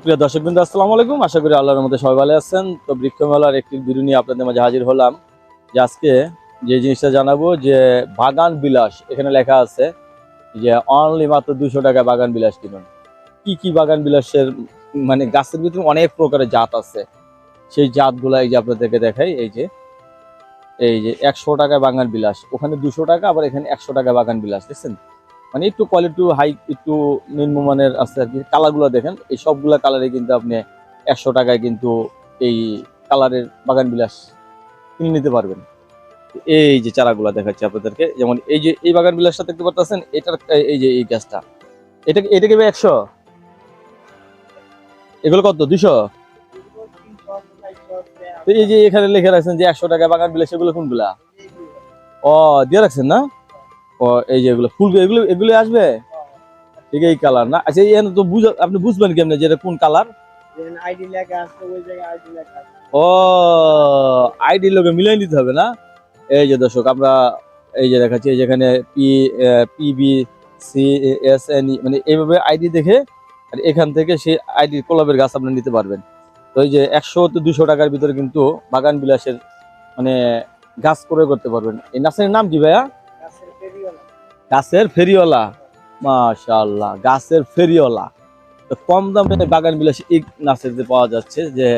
সুপ্রিয় দর্শক বিন্দু আসসালামু আলাইকুম। আশা করি আল্লাহর মধ্যে সবাই ভালো আছেন। তো বৃক্ষমেলার একটি ভিডিও আপনাদের মাঝে হাজির হলাম, যে আজকে যে জিনিসটা জানাব, যে বাগান বিলাস, এখানে লেখা আছে যে অনলি মাত্র দুশো টাকা বাগান বিলাস কিনুন। কি কি বাগান বিলাসের মানে গাছের ভিতরে অনেক প্রকারের জাত আছে। সেই জাতগুলো এই যে আপনাদেরকে দেখাই, এই যে এই যে একশো টাকা বাগান বিলাস, ওখানে দুশো টাকা, আবার এখানে একশো টাকা বাগান বিলাস, দেখছেন? মানে একটু কোয়ালিটি হাই একটু নিম্নমানের আছে আর কি। কালারগুলো দেখেন, এই সবগুলা কালারে কিন্তু আপনি একশো টাকায় কিন্তু এই কালারের বাগান বিলাস কিনে নিতে পারবেন। এই যে চারাগুলা দেখাচ্ছি আপনাদেরকে, যেমন এই যে, এই বাগান বিলাসটা দেখতে পাচ্ছেন এটার, এই যে, এই গাছটা এটা এটা কি একশো? এগুলো কত দুশো এই যে এখানে লিখে রাখছেন যে একশো টাকা বাগান বিলাস, এগুলো কোনগুলা? ও, দিয়ে রাখছেন না? ও এই যে এগুলো ফুল এগুলো এগুলো আসবে? ঠিক এই কালার না? আচ্ছা এই তো বুঝ আপনি বুঝবেন কেমনে যে এটা কোন কালার আইডি লেখা আছে ওই জায়গায় আইডি লেখা আছে। ও আইডি লোকে মিলাই নিতে হবে না? এই যে দর্শক আমরা এই যে দেখাচ্ছি এই যেখানে P PB C S N E মানে এইভাবে আইডি দেখে আর এখান থেকে সেই আইডি কোলাবের গাছ আপনি নিতে পারবেন। তো এই যে একশো তো দুশো টাকার ভিতরে কিন্তু বাগান বিলাসের মানে গাছ ক্রয় করতে পারবেন। এই নার্সারির নাম কি ভাইয়া? গাছের ফেরিওয়ালা মাশাআল্লাহ গাছের ফেরিওয়ালা। তো কম দামে বাগান বিলাস এই নার্সারিতে পাওয়া যাচ্ছে যে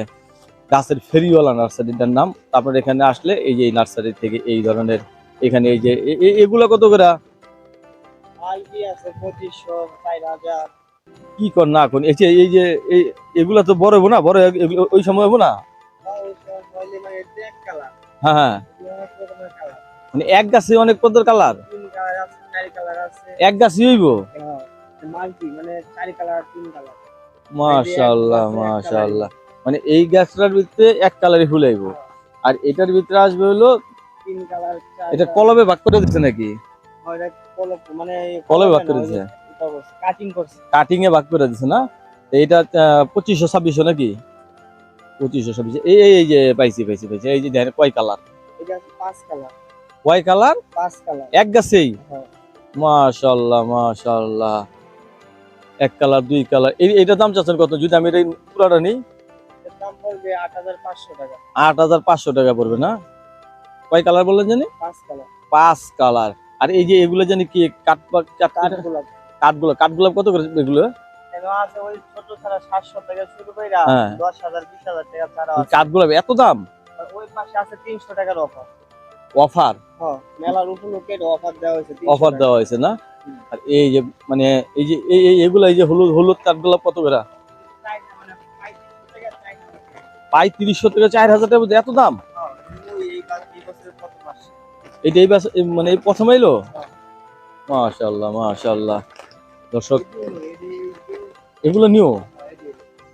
গাছের ফেরিওয়ালা নার্সারিটার নাম। তারপর এখানে আসলে এই যে এই নার্সারি থেকে এই ধরনের এখানে এই যে এগুলা কত করে? কি কর না কোন এই যে এই যে এগুলা তো বড় হব না বড় ওই সময় হব না? হইলে মানে হ্যাঁ হ্যাঁ। মানে এক গাছে অনেক পদের কালার চার কালার আছে। এক গাছে হইব? মাল্টি মানে চার কালার তিন কালার। মাশাআল্লাহ মাশাআল্লাহ। মানে এই গাছটার ভিতরে এক কালারই ফুল আইব আর এটার ভিতরে আসবে হলো তিন কালার এটা কলবে ভাগ করে দিচ্ছে নাকি? মানে কলবে ভাগ করে দিচ্ছে কাটিং করছে। কাটিং এ ভাগ করে দিচ্ছে না? এটা পঁচিশশো ছাব্বিশশো নাকি? পঁচিশশো ছাব্বিশশো। এই এই- যে পাইছি পাইছি পাইছি। এই যে দেখেন কয় কালার? পাঁচ কালার। কয় কালার? পাঁচ কালার। এক গাছেই? হ্যাঁ। মাশাল্লাহ মাশাল্লাহ এক কালার দুই কালার। এই এইটার দাম চাচ্ছেন কত? যদি আমি এটা পুরাটা নিই? আট হাজার পাঁচশো টাকা। পড়বে না? কয় কালার বললেন জানি? পাঁচ কালার। পাঁচ কালার। আর এই যে এগুলো জানি কি কাঠ কাঠগুলো কাঠগুলো কত করে এগুলো? করে হ্যাঁ। কাঠগুলো এত দাম? ওই পাশে আছে তিনশো টাকার অফার। অফার? হ্যাঁ মেলার উপলক্ষে অফার দেওয়া হয়েছে অফার দেওয়া হয়েছে না? আর এই যে মানে এই যে এই এগুলো এই যে হলুদ হলুদ কাঠগুলো কত করে? চাইনা পঁয়ত্রিশশো টাকা চাইনা। পঁয়ত্রিশশো থেকে চার হাজার মধ্যে এত দাম? এইটা এই মানে এই প্রথম এলো। মাশাল্লাহ মাশাল্লাহ দর্শক এগুলো নিও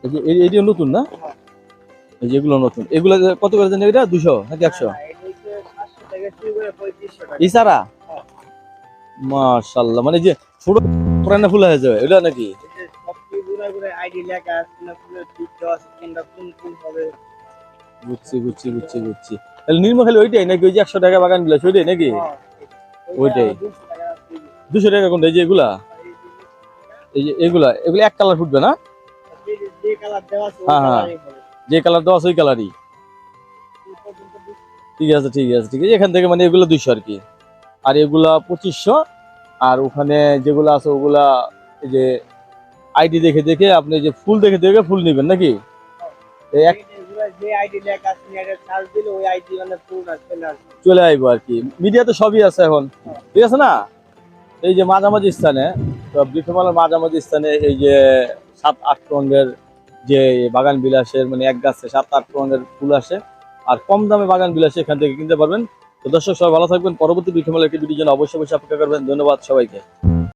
এই যে এই- নতুন না? হ্যাঁ। এই যে এগুলো নতুন। এগুলো কত করে জানি এটা? দুশো নাকি একশো? ইসারা হ্যাঁ। মাশাল্লাহ মানে যে ছোট পুরানা ফুল হয়ে যাবে এটা নাকি। বুঝছি বুঝছি বুঝছি বুঝছি তাহলে নির্মল খালি ওইটাই নাকি ওই যে একশো টাকা বাগান নাকি হ্যাঁ, ওইটাই। ওইটা 200 টাকা আছে। দুশো টাকা কোনটা এই যে এগুলা এই যে এগুলা এগুলো এক কালার ফুটবে না হ্যাঁ, হ্যাঁ। যে কালার দেওয়া আছে ওই কালারই এই পর্যন্ত 200 ঠিক আছে ঠিক আছে ঠিক আছে। এখান থেকে মানে এগুলো দুইশো আর কি। আর এগুলা পঁচিশশো। আর ওখানে যেগুলো আছে ওগুলা এই যে আইডি দেখে দেখে আপনি যে ফুল দেখে দেখে ফুল নেবেন নাকি? মানে আসবে চলে আইবো আর কি। মিডিয়াতে সবই আছে এখন। ঠিক আছে না? এই যে মাঝামাঝি স্থানে তো বৃক্ষমালার মাঝামাঝি স্থানে এই যে সাত আট রঙের যে বাগান বিলাসের মানে এক গাছে সাত আট রঙের ফুল আসে। আর কম দামে বাগান বিলাস এখান থেকে কিনতে পারবেন। তো দর্শক, সবাই ভালো থাকবেন। পরবর্তী বৃক্ষমেলা একটি ভিডিও জন্য অবশ্যই অবশ্যই অপেক্ষা করবেন। ধন্যবাদ সবাইকে।